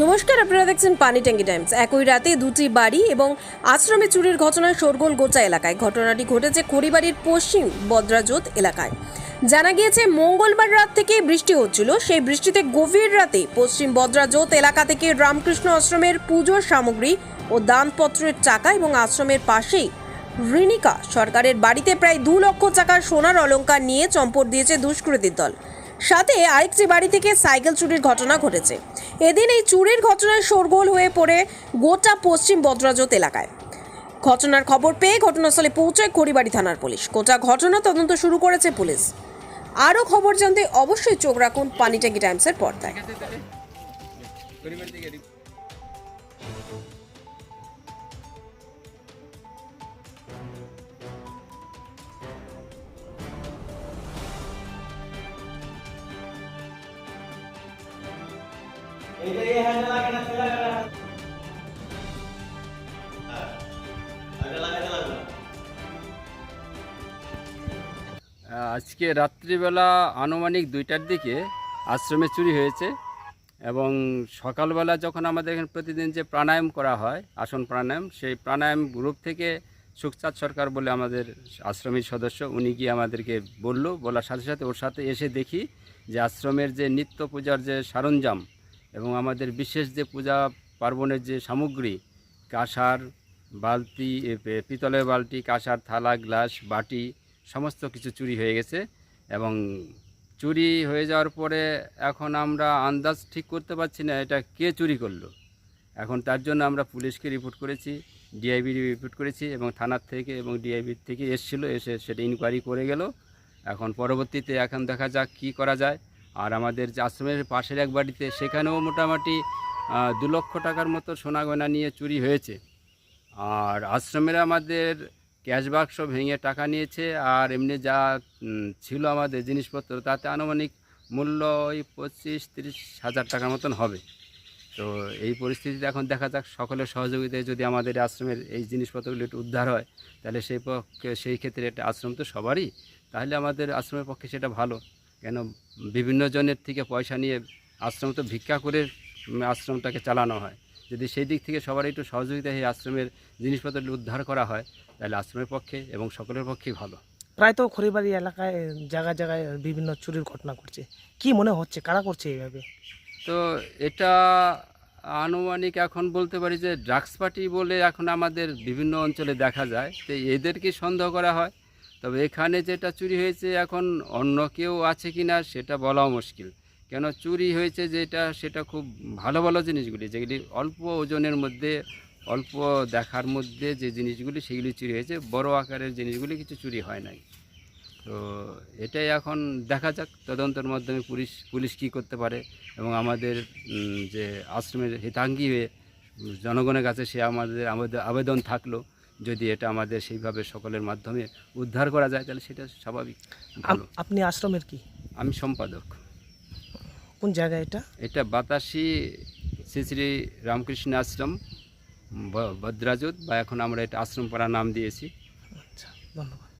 নমস্কার, আপনারা দেখছেন পানি ট্যাঙ্কি টাইমস। একই রাতে দুটি বাড়ি এবং আশ্রমে চুরির ঘটনায় শোরগোল গোচা এলাকায়। ঘটনাটি ঘটেছে খড়িবাড়ির পশ্চিম বদ্রাজোত এলাকায়। জানা গিয়েছে, মঙ্গলবার রাত থেকে বৃষ্টি হচ্ছিল। সেই বৃষ্টিতে গভীর রাতে পশ্চিম বদ্রাজোত এলাকা থেকে রামকৃষ্ণ আশ্রমের পুজোর সামগ্রী ও দানপত্রের টাকা এবং আশ্রমের পাশেই ঋণিকা সরকারের বাড়িতে প্রায় দু লক্ষ টাকার সোনার অলঙ্কার নিয়ে চম্পট দিয়েছে দুষ্কৃতীর দল। সাথে আরেকটি বাড়ি থেকে সাইকেল চুরির ঘটনা ঘটেছে। এদিন এই চুরির ঘটনায় শোরগোল হয়ে পড়ে গোটা পশ্চিম বদ্রাজত এলাকায়। ঘটনার খবর পেয়ে ঘটনাস্থলে পৌঁছায় খড়িবাড়ি থানার পুলিশ। গোটা ঘটনা তদন্ত শুরু করেছে পুলিশ। আরও খবর জানতে অবশ্যই চোখ রাখুন পানিটাকি টাইমসের পর্দায়। আজকে রাত্রিবেলা আনুমানিক দুইটার দিকে আশ্রমে চুরি হয়েছে এবং সকালবেলা যখন আমাদের এখানে প্রতিদিন যে প্রাণায়াম করা হয়, আসন প্রাণায়াম, সেই প্রাণায়াম গ্রুপ থেকে সুখচাঁদ সরকার বলে আমাদের আশ্রমের সদস্য, উনি গিয়ে আমাদেরকে বলল, বলার সাথে সাথে ওর সাথে এসে দেখি যে আশ্রমের যে নিত্য পূজার যে সরঞ্জাম এবং আমাদের বিশেষ যে পূজা পার্বণের যে সামগ্রী, কাঁসার বালতি পিতলের বালতি, কাঁসার থালা, গ্লাস, বাটি, সমস্ত কিছু চুরি হয়ে গেছে এবং চুরি হয়ে যাওয়ার পরে এখন আমরা আন্দাজ ঠিক করতে পারছি না এটা কে চুরি করল। এখন তার জন্য আমরা পুলিশকে রিপোর্ট করেছি ডিআইবি রিপোর্ট করেছি এবং থানার থেকে এবং ডিআইবির থেকে এসেছিল, এসে সেটা ইনকোয়ারি করে গেল। এখন পরবর্তীতে এখন দেখা যাক কি করা যায়। আর আমাদের আশ্রমের পাশের এক বাড়িতে সেখানেও মোটামুটি দু লক্ষ টাকার মতো সোনা গয়না নিয়ে চুরি হয়েছে। আর আশ্রমের আমাদের ক্যাশ বাক্স ভেঙে টাকা নিয়েছে আর এমনি যা ছিল আমাদের জিনিসপত্র তাতে আনুমানিক মূল্য ওই পঁচিশ, তিরিশ হাজার টাকার মতন হবে। তো এই পরিস্থিতিতে এখন দেখা যাক সকলের সহযোগিতায় যদি আমাদের আশ্রমের এই জিনিসপত্রগুলো একটু উদ্ধার হয়, তাহলে সেই পক্ষে, সেই ক্ষেত্রে একটা আশ্রম তো সবারই, তাহলে আমাদের আশ্রমের পক্ষে সেটা ভালো। কেন বিভিন্ন জনের থেকে পয়সা নিয়ে আশ্রম তো ভিক্ষা করে আশ্রমটাকে চালানো হয়। যদি সেই দিক থেকে সবার একটু সহযোগিতা এই আশ্রমের জিনিসপত্র উদ্ধার করা হয় তাহলে আশ্রমের পক্ষে এবং সকলের পক্ষেই ভালো। প্রায় তো খড়িবাড়ি এলাকায় জায়গায় জায়গায় বিভিন্ন চুরির ঘটনা ঘটছে। কি মনে হচ্ছে? কারা করছে এইভাবে? তো এটা আনুমানিক এখন বলতে পারি যে ড্রাগস পার্টি বলে এখন আমাদের বিভিন্ন অঞ্চলে দেখা যায়। তো এদেরকে সন্দেহ করা হয়। তবে এখানে যেটা চুরি হয়েছে এখন অন্য কেউ আছে কি না সেটা বলাও মুশকিল। কেন চুরি হয়েছে যেটা, সেটা খুব ভালো ভালো জিনিসগুলি, যেগুলি অল্প ওজনের মধ্যে, অল্প দেখার মধ্যে যে জিনিসগুলি, সেগুলি চুরি হয়েছে, বড় আকারের জিনিসগুলি কিছু চুরি হয় নাই। তো এটাই এখন দেখা যাক, তদন্তের মাধ্যমে পুলিশ পুলিশ কী করতে পারে এবং আমাদের যে আশ্রমের হিতাঙ্গী হয়ে জনগণের কাছে সে আমাদের আমাদের আবেদন থাকল। যদি এটা আমাদের সেইভাবে সকলের মাধ্যমে উদ্ধার করা যায় তাহলে সেটা স্বাভাবিক ভালো। আপনি আশ্রমের কি? আমি সম্পাদক। কোন জায়গায় এটা? এটা বাতাসি শ্রী শ্রী রামকৃষ্ণ আশ্রম ভদ্রাজুত বা এখন আমরা এটা আশ্রম পাড়া নাম দিয়েছি। আচ্ছা ধন্যবাদ।